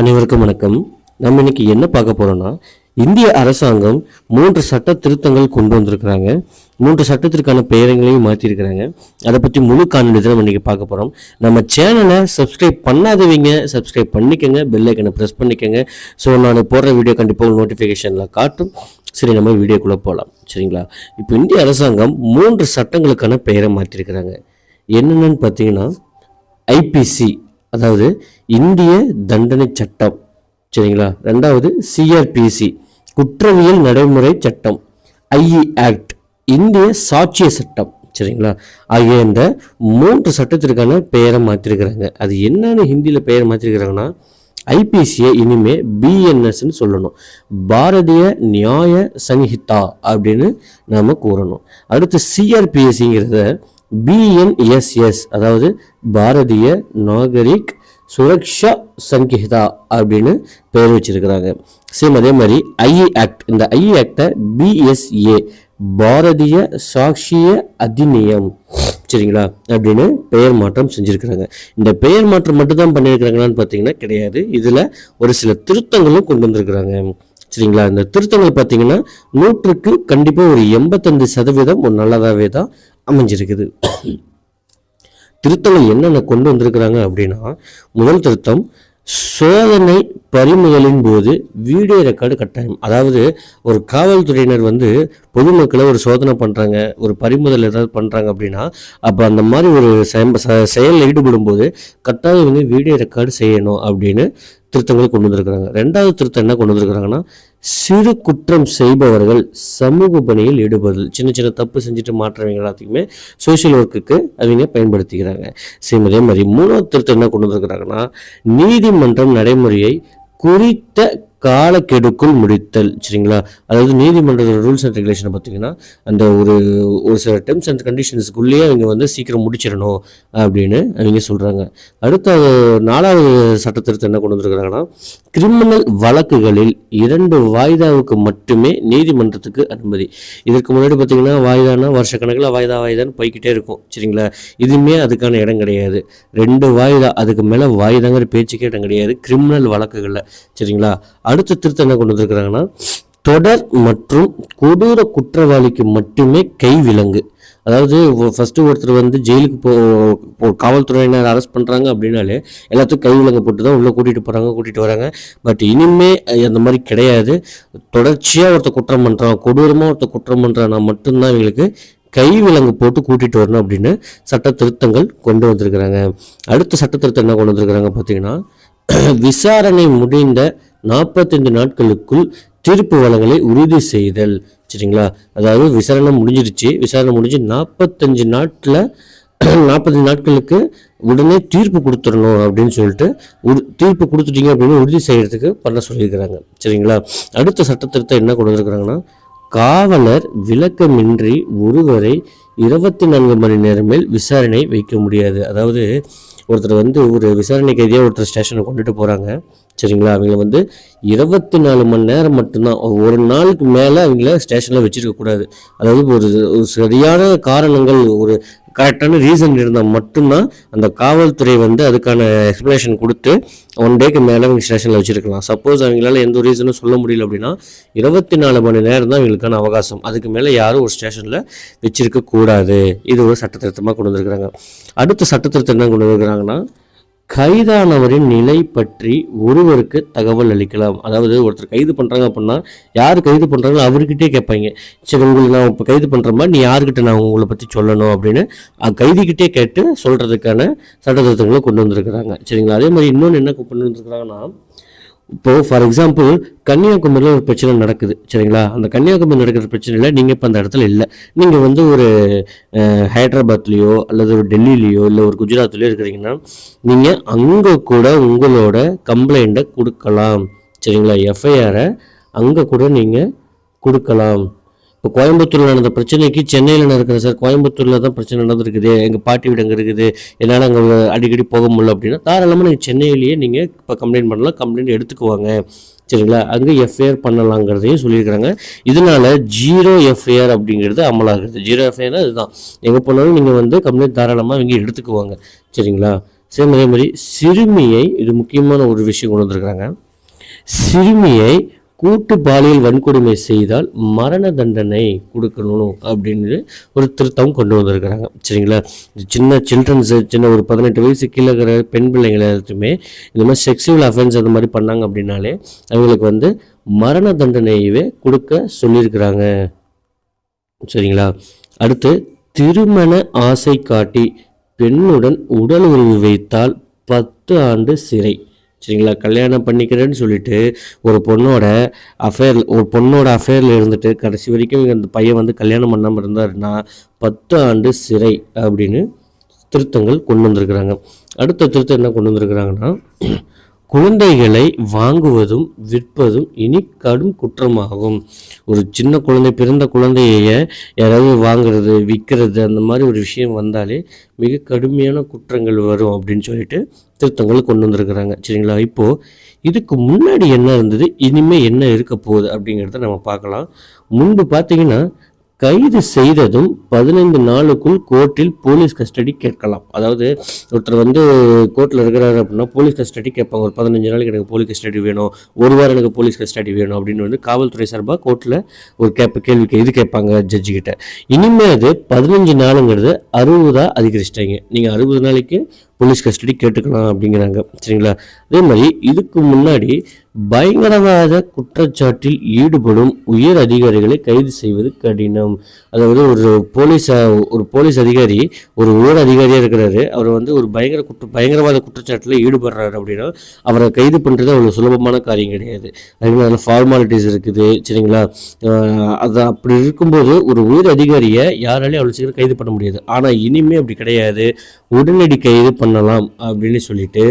அனைவருக்கும் வணக்கம். நம்ம இன்னைக்கு என்ன பார்க்க போறோம்னா இந்திய அரசாங்கம் மூன்று சட்ட திருத்தங்கள் கொண்டு வந்திருக்கிறாங்க. மூன்று சட்டத்திற்கான பெயரங்களையும் மாற்றிருக்கிறாங்க அதை பற்றி முழு காணொலி தான் நம்ம இன்னைக்கு பார்க்க போகிறோம் நம்ம சேனலை சப்ஸ்கிரைப் பண்ணாதவங்க சப்ஸ்கிரைப் பண்ணிக்கோங்க. பெல் ஐக்கனை ப்ரெஸ் பண்ணிக்கோங்க. ஸோ நான் போடுற வீடியோ கண்டிப்பாக நோட்டிஃபிகேஷனில் காட்டும். சரி நம்ம வீடியோக்குள்ளே போகலாம் சரிங்களா? இப்போ இந்திய அரசாங்கம் மூன்று சட்டங்களுக்கான பெயரை மாற்றிருக்கிறாங்க என்னென்னு பார்த்தீங்கன்னா ஐபிசி அதாவது இந்திய தண்டனை சட்டம். சரிங்களா? ரெண்டாவது சிஆர்பிசி குற்றவியல் நடைமுறை சட்டம் ஐஇ ஆக்ட் இந்திய சாட்சிய சட்டம். சரிங்களா? ஆகிய இந்த மூன்று சட்டத்திற்கான பெயரை மாற்றிருக்கிறாங்க. அது என்னன்னு ஹிந்தியில் பெயர் மாற்றிருக்கிறாங்கன்னா ஐபிசியை இனிமே பிஎன்எஸ்ன்னு சொல்லணும். பாரதிய நியாய சங்கிதா அப்படின்னு நாம் கூறணும். அடுத்து சிஆர்பிஎஸ்சிங்கிறத பிஎன்எஸ்எஸ் அதாவது பாரதிய நாகரிக் சுரக்ஷா சங்கிஹிதா அப்படின்னு பெயர் வச்சிருக்கிறாங்க. சேம் அதே மாதிரி ஐஇ ஆக்ட் இந்த ஐஇ ஆக்டை பிஎஸ்ஏ பாரதிய சாட்சிய அதிநியம் சரிங்களா? அப்படின்னு பெயர் மாற்றம் செஞ்சுருக்கிறாங்க. இந்த பெயர் மாற்றம் மட்டும்தான் பண்ணியிருக்கிறாங்களான்னு பார்த்தீங்கன்னா கிடையாது. இதில் ஒரு சில திருத்தங்களும் கொண்டு வந்திருக்கிறாங்க. சரிங்களா? இந்த திருத்தங்கள் பார்த்தீங்கன்னா நூற்றுக்கு கண்டிப்பாக ஒரு எண்பத்தஞ்சு சதவீதம் ஒரு நல்லதாகவே தான் அமைஞ்சிருக்குது. திருத்தங்கள் என்னென்ன கொண்டு வந்திருக்கிறாங்க அப்படின்னா முதல் திருத்தம் சோதனை பறிமுதலின் போது வீடியோ ரெக்கார்டு கட்டாயம். அதாவது ஒரு காவல்துறையினர் வந்து பொதுமக்களை ஒரு சோதனை பண்ணுறாங்க ஒரு பறிமுதல் ஏதாவது பண்ணுறாங்க அப்படின்னா அப்போ அந்த மாதிரி ஒரு ச- செயலில் ஈடுபடும் போது கட்டாயம் வந்து வீடியோ ரெக்கார்டு செய்யணும் அப்படின்னு திருத்தங்களை கொண்டு வந்திருக்கிறாங்க. ரெண்டாவது திருத்தம் என்ன கொண்டு வந்திருக்கிறாங்கன்னா சிறு குற்றம் செய்பவர்கள் சமூக பணியில் ஈடுபடுதல். சின்ன சின்ன தப்பு செஞ்சுட்டு மாற்றவங்க எல்லாத்தையுமே சோஷியல் ஒர்க்குக்கு அவங்க பயன்படுத்திக்கிறாங்க. சரி அதே மாதிரி மூணாவது திருத்தம் என்ன கொண்டு வந்திருக்கிறாங்கன்னா நீதிமன்றம் நடைமுறையை குறித்த காலக்கெடுக்குள் முடித்தல் சரிங்களா? அதாவது நீதிமன்றத்தோட ரூல்ஸ் அண்ட் ரெகுலேஷனை பார்த்தீங்கன்னா அந்த ஒரு ஒரு சில டெர்ம்ஸ் அண்ட் கண்டிஷன்ஸ்க்குள்ளேயே அவங்க வந்து சீக்கிரம் முடிச்சிடணும் அப்படின்னு அவங்க சொல்கிறாங்க அடுத்த நாலாவது சட்டத்திருத்தம் என்ன கொண்டு வந்திருக்கிறாங்கன்னா கிரிமினல் வழக்குகளில் இரண்டு வாய்தாவுக்கு மட்டுமே நீதிமன்றத்துக்கு அனுமதி. இதற்கு முன்னாடி பார்த்தீங்கன்னா வாய்தானா வருஷக்கணக்கில் வாய்தா வாய்தான்னு போய்கிட்டே இருக்கும் சரிங்களா? இதுவுமே அதுக்கான இடம் கிடையாது. ரெண்டு வாய்தா அதுக்கு மேலே வாய்தாங்கிற பேச்சுக்கே இடம் கிடையாது கிரிமினல் வழக்குகளில் சரிங்களா? அடுத்த திருத்தம் என்ன கொண்டு வந்திருக்கிறாங்கன்னா தொடர் மற்றும் கொடூர குற்றவாளிக்கு மட்டுமே கை விலங்கு. அதாவது ஃபஸ்ட்டு ஒருத்தர் வந்து ஜெயிலுக்கு போ காவல்துறையினர் அரெஸ்ட் பண்ணுறாங்க அப்படின்னாலே எல்லாத்துக்கும் கைவிலங்கு போட்டு தான் உள்ளே கூட்டிகிட்டு போகிறாங்க கூட்டிகிட்டு வராங்க. பட் இனிமே அந்த மாதிரி கிடையாது. தொடர்ச்சியாக ஒருத்தர் குற்றம் பண்ணுறான் கொடூரமாக ஒருத்தர் குற்றம் பண்ணுறான்னா மட்டும்தான் இவங்களுக்கு கைவிலங்கு போட்டு கூட்டிகிட்டு வரணும் அப்படின்னு சட்ட திருத்தங்கள் கொண்டு வந்திருக்கிறாங்க. அடுத்த சட்ட திருத்தம் என்ன கொண்டு வந்திருக்கிறாங்க பார்த்தீங்கன்னா விசாரணை முடிந்த நாற்பத்தைந்து நாட்களுக்குள் தீர்ப்பு வழங்கலை உறுதி செய்தல். சரிங்களா? அதாவது விசாரணை முடிஞ்சிருச்சு. விசாரணை முடிஞ்சு நாற்பத்தஞ்சு நாட்டில் நாற்பத்தஞ்சு நாட்களுக்கு உடனே தீர்ப்பு கொடுத்துடணும் அப்படின்னு சொல்லிட்டு உறு தீர்ப்பு கொடுத்துட்டீங்க அப்படின்னு உறுதி செய்கிறதுக்கு பண்ண சொல்லியிருக்கிறாங்க. சரிங்களா? அடுத்த சட்டத்திருத்தம் என்ன கொண்டு வந்திருக்கிறாங்கன்னா காவலர் விளக்கமின்றி ஒருவரை இருபத்தி நான்கு மணி நேரம் மேல் விசாரணை வைக்க முடியாது. அதாவது ஒருத்தர் வந்து ஒரு விசாரணை கைதியாக ஒருத்தர் ஸ்டேஷனை கொண்டுட்டு போகிறாங்க சரிங்களா? அவங்கள வந்து இருபத்தி நாலு மணி நேரம் மட்டும்தான். ஒரு நாளுக்கு மேலே அவங்கள ஸ்டேஷனில் வச்சுருக்கக்கூடாது அதாவது ஒரு ஒரு சரியான காரணங்கள் ஒரு கரெக்டான ரீசன் இருந்தால் மட்டும்தான் அந்த காவல்துறை வந்து அதுக்கான எக்ஸ்ப்ளனேஷன் கொடுத்து ஒன் டேக்கு மேலே அவங்க ஸ்டேஷனில் வச்சுருக்கலாம். சப்போஸ் அவங்களால எந்த ஒரு ரீசனும் சொல்ல முடியல அப்படின்னா இருபத்தி நாலு மணி நேரம் தான் அவங்களுக்கான அவகாசம். அதுக்கு மேலே யாரும் ஒரு ஸ்டேஷனில் வச்சுருக்கக்கூடாது இது ஒரு சட்டத்திருத்தமாக கொண்டு வந்திருக்கிறாங்க. அடுத்த சட்டத்திருத்தம் என்ன கொண்டு வந்திருக்கிறாங்கன்னா கைதானவரின் நிலை பற்றி ஒருவருக்கு தகவல் அளிக்கலாம். அதாவது ஒருத்தர் கைது பண்ணுறாங்க அப்படின்னா யார் கைது பண்ணுறாங்களோ அவர்கிட்டே கேட்பாங்க. சரி உங்களுக்கு நான் இப்போ கைது பண்ணுற மாதிரி நீ யார்கிட்ட நான் உங்களை பற்றி சொல்லணும் அப்படின்னு அஹ், கேட்டு சொல்கிறதுக்கான சட்டத்திருத்தங்களை கொண்டு வந்திருக்கிறாங்க. சரிங்களா? அதே மாதிரி இன்னொன்று என்ன கொண்டு வந்திருக்கிறாங்கன்னா இப்போ ஃபார் எக்ஸாம்பிள் கன்னியாகுமரியில் ஒரு பிரச்சனை நடக்குது சரிங்களா? அந்த கன்னியாகுமரி நடக்கிற பிரச்சனையில் நீங்கள் இப்போ அந்த இடத்துல இல்லை. நீங்கள் வந்து ஒரு ஹைதராபாத்லேயோ அல்லது ஒரு டெல்லிலேயோ இல்லை ஒரு குஜராத்லேயோ இருக்கிறீங்கன்னா நீங்கள் அங்கே கூட உங்களோட கம்ப்ளைண்ட்டை கொடுக்கலாம் சரிங்களா? எஃப்ஐஆரை அங்கே கூட நீங்கள் கொடுக்கலாம். இப்போ கோயம்புத்தூரில் நடந்த பிரச்சனைக்கு சென்னையில் நடக்கிற சார் கோயம்புத்தூரில் தான் பிரச்சனை நடந்திருக்குது. எங்கள் பாட்டி வீடு அங்கே இருக்குது? என்னால் அங்கே அடிக்கடி போக முடியல அப்படின்னா தாராளமாக நீங்கள் சென்னையிலேயே நீங்கள் இப்போ கம்ப்ளைண்ட் பண்ணலாம் கம்ப்ளைண்ட் எடுத்துக்குவாங்க. சரிங்களா? அங்கே எஃப்ஐஆர் பண்ணலாங்கிறதையும் சொல்லியிருக்கிறாங்க. இதனால ஜீரோ எஃப்ஐஆர் அப்படிங்கிறது அமலாகுது. ஜீரோ எஃப்ஐஆர்னா இதுதான். எங்கே போனாலும் நீங்கள் வந்து கம்ப்ளைண்ட் தாராளமாக இங்கே எடுத்துக்குவாங்க. சரிங்களா? சேம் அதே மாதிரி சிறுமியை இது முக்கியமான ஒரு விஷயம் கொண்டு வந்திருக்கிறாங்க. சிறுமியை கூட்டு பாலியல் வன்கொடுமை செய்தால் மரண தண்டனை கொடுக்கணும் அப்படின்னு ஒரு திருத்தம் கொண்டு வந்திருக்கிறாங்க. சரிங்களா? சின்ன சில்ட்ரன்ஸு சின்ன ஒரு பதினெட்டு வயசு கீழே இருக்கிற பெண் பிள்ளைங்களை எல்லாத்துமே இந்த மாதிரி செக்ஸுவல் அஃபென்ஸ் அந்த மாதிரி பண்ணாங்க அப்படின்னாலே அவங்களுக்கு வந்து மரண தண்டனையவே கொடுக்க சொல்லியிருக்கிறாங்க. சரிங்களா? அடுத்து திருமண ஆசை காட்டி பெண்ணுடன் உடல் உறவு வைத்தால் பத்து ஆண்டு சிறை. சரிங்களா? கல்யாணம் பண்ணிக்கிறேன்னு சொல்லிட்டு ஒரு பொண்ணோட அஃபேர் ஒரு பொண்ணோட அஃபேரில் இருந்துட்டு கடைசி வரைக்கும் இவங்க அந்த பையன் வந்து கல்யாணம் பண்ணாமல் இருந்தாருன்னா பத்து ஆண்டு சிறை அப்படின்னு திருத்தங்கள் கொண்டு வந்திருக்கிறாங்க. அடுத்த திருத்தம் என்ன கொண்டு வந்திருக்கிறாங்கன்னா குழந்தைகளை வாங்குவதும் விற்பதும் இனி கடும் குற்றமாகும். ஒரு சின்ன குழந்தை பிறந்த குழந்தைய யாராவது வாங்குறது விற்கிறது அந்த மாதிரி ஒரு விஷயம் வந்தாலே மிக கடுமையான குற்றங்கள் வரும் அப்படின்னு சொல்லிட்டு திருத்தங்களை கொண்டு வந்திருக்கிறாங்க. சரிங்களா? இப்போது இதுக்கு முன்னாடி என்ன இருந்தது இனிமேல் என்ன இருக்க போகுது அப்படிங்கிறத நம்ம பார்க்கலாம். முன்பு பார்த்தீங்கன்னா கைது செய்ததும் பதினைந்து நாளுக்குள் கோர்ட்டில் போலீஸ் கஸ்டடி கேட்கலாம். அதாவது ஒருத்தர் வந்து கோர்ட்டில் இருக்கிறாரு அப்படின்னா போலீஸ் கஸ்டடி கேட்பாங்க. ஒரு பதினஞ்சு நாளைக்கு எனக்கு போலீஸ் கஸ்டடி வேணும். ஒரு வாரம் எனக்கு போலீஸ் கஸ்டடி வேணும் அப்படின்னு வந்து காவல்துறை சார்பாக கோர்ட்டில் ஒரு கேப் கேள்வி கே- இது கேட்பாங்க ஜட்ஜி கிட்ட. இனிமேல் அது பதினஞ்சு நாளுங்கிறது அறுபதாக அதிகரிச்சிட்டாங்க. நீங்கள் அறுபது நாளைக்கு போலீஸ் கஸ்டடி கேட்டுக்கலாம் அப்படிங்கிறாங்க. சரிங்களா? அதே மாதிரி இதுக்கு முன்னாடி பயங்கரவாத குற்றச்சாட்டில் ஈடுபடும் உயர் அதிகாரிகளை கைது செய்வது கடினம். அதாவது ஒரு போலீஸ் ஒரு போலீஸ் அதிகாரி ஒரு உயர் அதிகாரியாக இருக்கிறாரு. அவர் வந்து ஒரு பயங்கர குற்ற பயங்கரவாத குற்றச்சாட்டில் ஈடுபடுறாரு அப்படின்னா அவரை கைது பண்ணுறது அவ்வளோ சுலபமான காரியம் கிடையாது. அதுக்கு அதில் ஃபார்மாலிட்டிஸ் இருக்குது. சரிங்களா? அது அப்படி இருக்கும்போது ஒரு உயர் அதிகாரியை யாராலையும் அவ்வளோ சீக்கிரம் கைது பண்ண முடியாது. ஆனால் இனிமே அப்படி கிடையாது. உடனடி கைது பண்ணலாம் அப்படின்னு சொல்லிட்டு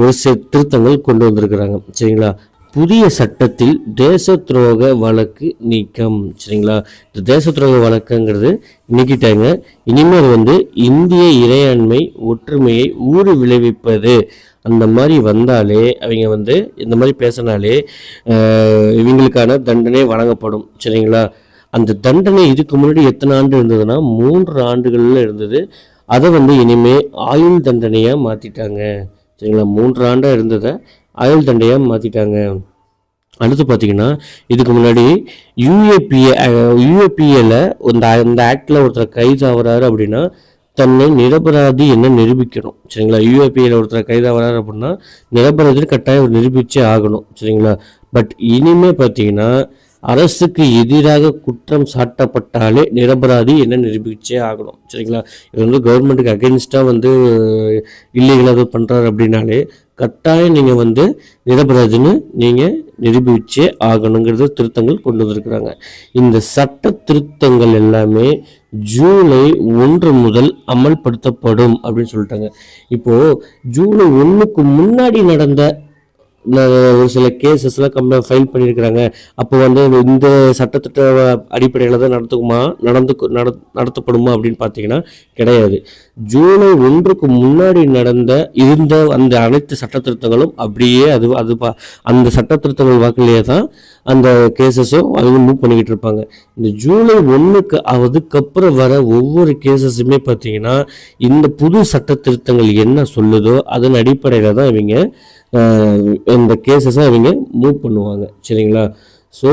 ஒரு சில திருத்தங்கள் கொண்டு வந்திருக்கிறாங்க. சரிங்களா? புதிய சட்டத்தில் தேச துரோக வழக்கு நீக்கம். சரிங்களா? இந்த தேச துரோக வழக்குங்கிறது நீக்கிட்டாங்க. இனிமேல் வந்து இந்திய இறையாண்மை ஒற்றுமையை ஊறு விளைவிப்பது. அந்த மாதிரி வந்தாலே அவங்க வந்து இந்த மாதிரி பேசினாலே இவங்களுக்கான தண்டனை வழங்கப்படும். சரிங்களா? அந்த தண்டனை இதுக்கு முன்னாடி எத்தனை ஆண்டு இருந்ததுன்னா மூன்று ஆண்டுகளில் இருந்தது. அதை வந்து இனிமே ஆயுள் தண்டனையாக மாற்றிட்டாங்க சரிங்களா? மூன்று ஆண்டாக இருந்ததை ஆயுள் தண்டனையாக மாற்றிட்டாங்க அடுத்து பார்த்தீங்கன்னா இதுக்கு முன்னாடி யூஏபிஏ யூஏபிஏல இந்த இந்த ஆக்டில் ஒருத்தர் கைது அப்படின்னா தன்னை நிரபராதி என்ன நிரூபிக்கணும். சரிங்களா? யூஏபிஏல ஒருத்தர் கைது அப்படின்னா நிரபராதி கட்டாயம் நிரூபிச்சே ஆகணும். சரிங்களா? பட் இனிமே பார்த்தீங்கன்னா அரசுக்கு எதிராக குற்றம் சாட்டப்பட்டாலே நிரபராதி என்ன நிரூபிச்சே ஆகணும். சரிங்களா? இது வந்து கவர்மெண்ட்டுக்கு அகென்ஸ்டாக வந்து இல்லீகலாக பண்ணுறாரு அப்படின்னாலே கட்டாயம் நீங்கள் வந்து நிரபராதின்னு நீங்கள் நிரூபிச்சே ஆகணுங்கிறது திருத்தங்கள் கொண்டு வந்திருக்கிறாங்க. இந்த சட்ட திருத்தங்கள் எல்லாமே ஜூலை ஒன்று முதல் அமல்படுத்தப்படும் அப்படின்னு சொல்லிட்டாங்க. இப்போது ஜூலை ஒன்றுக்கு முன்னாடி நடந்த ஒரு சில கேசஸ்லாம் கம்ப ஃபைல் பண்ணியிருக்கிறாங்க அப்போ வந்து இந்த- சட்டத்திட்ட அடிப்படையில் தான் நடத்துக்குமா நடந்து நட நடத்தப்படுமா அப்படின்னு பார்த்தீங்கன்னா கிடையாது. ஜூலை ஒன்றுக்கு முன்னாடி நடந்த இருந்த அந்த அனைத்து சட்ட திருத்தங்களும் அப்படியே அது அது பா- அந்த சட்ட திருத்தங்கள் வாக்கிலேயே தான் அந்த கேசஸும் அவங்க மூவ் பண்ணிக்கிட்டு இருப்பாங்க. இந்த ஜூலை ஒன்றுக்கு அதுக்கப்புறம் வர ஒவ்வொரு கேசஸுமே பார்த்தீங்கன்னா இந்த புது சட்ட திருத்தங்கள் என்ன சொல்லுதோ அதன் அடிப்படையில் தான் இவங்க இந்த கேசஸை அவங்க மூவ் பண்ணுவாங்க. சரிங்களா? ஸோ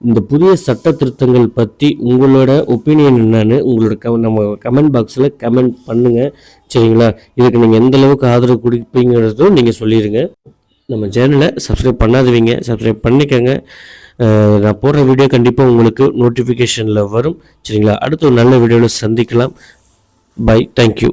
இந்த புதிய சட்ட திருத்தங்கள் பற்றி உங்களோட ஒப்பீனியன் என்னன்னு உங்களோட க நம்ம கமெண்ட் பாக்ஸில் கமெண்ட் பண்ணுங்கள் சரிங்களா? இதுக்கு நீங்கள் எந்த அளவுக்கு ஆதரவு கொடுப்பீங்கிறதும் நீங்கள் சொல்லிடுங்க நம்ம சேனலை சப்ஸ்கிரைப் பண்ணாதவங்க சப்ஸ்கிரைப் பண்ணிக்கோங்க. நான் போடுற வீடியோ கண்டிப்பாக உங்களுக்கு நோட்டிஃபிகேஷனில் வரும். சரிங்களா? அடுத்த ஒரு நல்ல வீடியோவில் சந்திக்கலாம். By thank you